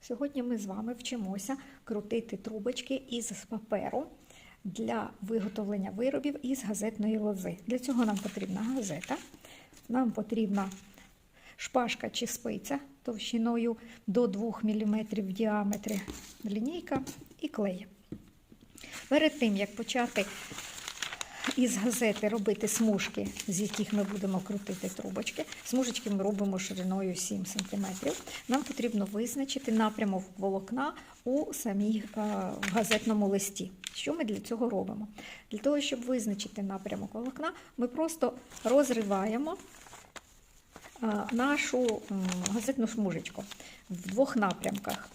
Сьогодні ми з вами вчимося крутити трубочки із паперу для виготовлення виробів із газетної лози. Для цього нам потрібна газета, нам потрібна шпажка чи спиця товщиною до 2 мм в діаметрі, лінійка і клей. Перед тим, як почати із газети робити смужки, з яких ми будемо крутити трубочки. Смужечки ми робимо шириною 7 см. Нам потрібно визначити напрямок волокна у самій е, газетному листі. Що ми для цього робимо? Для того, щоб визначити напрямок волокна, ми просто розриваємо е, нашу газетну смужечку в двох напрямках.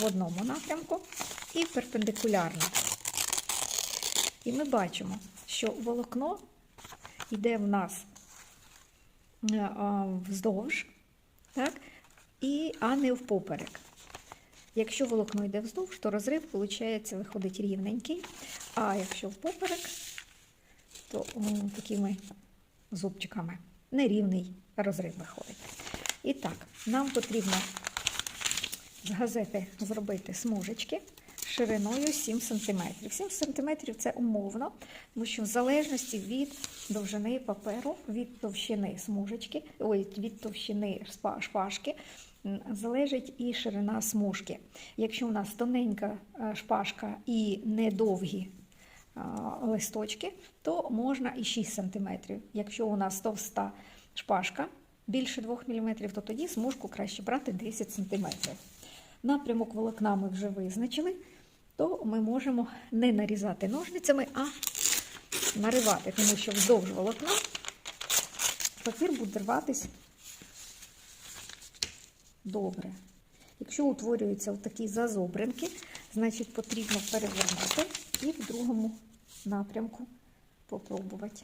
В одному напрямку і перпендикулярно. І ми бачимо, що волокно йде в нас е, вздовж, так? І, а не впоперек. Якщо волокно йде вздовж, то розрив виходить, виходить рівненький, а якщо впоперек, то м, такими зубчиками нерівний розрив виходить. І так, нам потрібно з газети зробити смужечки шириною 7 см. 7 см це умовно, тому що в залежності від довжини паперу, від товщини смужечки, ой, від товщини шпажки, залежить і ширина смужки. Якщо у нас тоненька е, шпажка і недовгі листочки, то можна і 6 см. Якщо у нас товста шпажка більше 2 мм, то тоді смужку краще брати 10 см. Напрямок волокна ми вже визначили, то ми можемо не нарізати ножницями, а наривати, тому що вздовж волокна папір буде рватись добре. Якщо утворюються такі зазобринки, значить потрібно перевернути і в другому напрямку попробувати.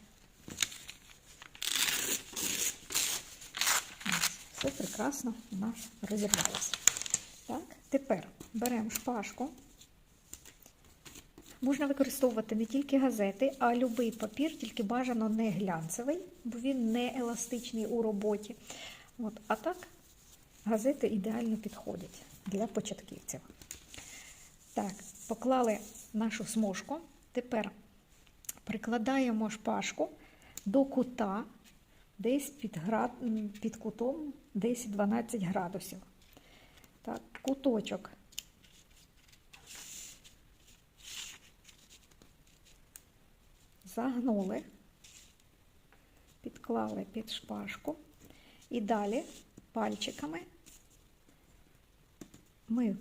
Все прекрасно у нас розірвалося. Тепер беремо шпажку. Можна використовувати не тільки газети, а будь-який папір, тільки бажано не глянцевий, бо він не еластичний у роботі. От, а так, газети ідеально підходять для початківців. Так, поклали нашу смужку. Тепер прикладаємо шпажку до кута, десь під, град... під кутом 10-12 градусів. Так, куточок. Загнули, підклали під шпажку і далі пальчиками ми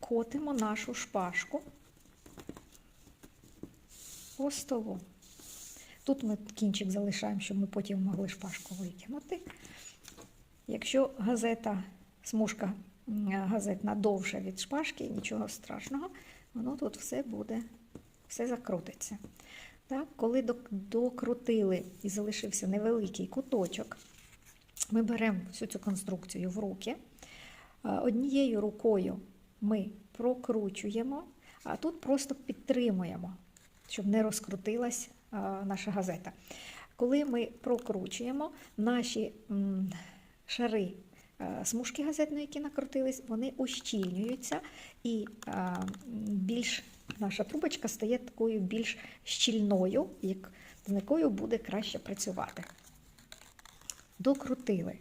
котимо нашу шпажку по столу. Тут ми кінчик залишаємо, щоб ми потім могли шпажку витягнути. Якщо газета, смужка газетна довша від шпажки, нічого страшного, воно тут все буде, все закрутиться. Так, коли докрутили і залишився невеликий куточок, ми беремо всю цю конструкцію в руки. Е, Однією рукою ми прокручуємо, а тут просто підтримуємо, щоб не розкрутилась е, наша газета. Коли ми прокручуємо, наші шари смужки газетної, які накрутились, вони ущільнюються і е, більш наша трубочка стає такою більш щільною, з якою буде краще працювати. Докрутили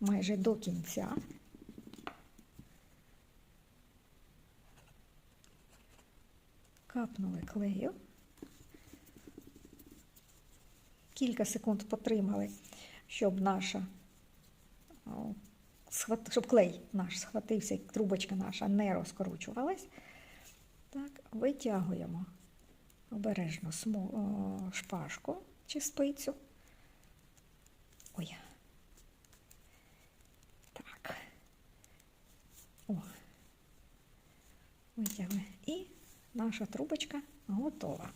майже до кінця. Капнули клею. Кілька секунд потримали, щоб наша щоб клей наш схватився, трубочка наша не розкручувалась. Так, витягуємо обережно шпажку чи спицю. Ой. Так. О. Витягли. І наша трубочка готова.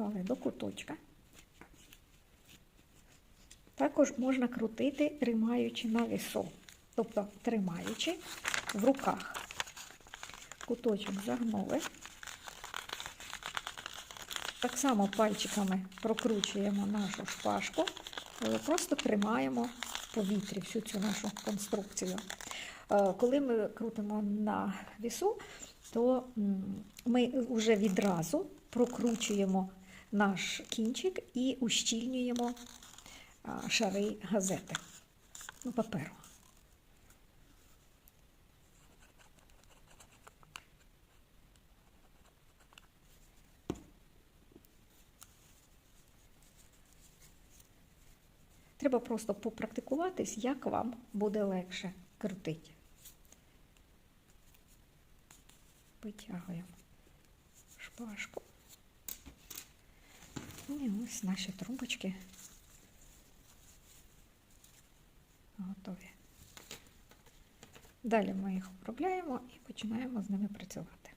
Приклали до куточка. Також можна крутити, тримаючи на вісу. тобто тримаючи в руках. Куточок загнули. Так само пальчиками прокручуємо нашу шпажку, але просто тримаємо в повітрі всю цю нашу конструкцію. Е, Коли ми крутимо на вісу, то ми вже відразу прокручуємо наш кінчик і ущільнюємо шари газети, ну, паперу. Треба просто попрактикуватись, як вам буде легше крутити. Витягуємо шпажку. І ось наші трубочки готові. Далі ми їх обробляємо і починаємо з ними працювати.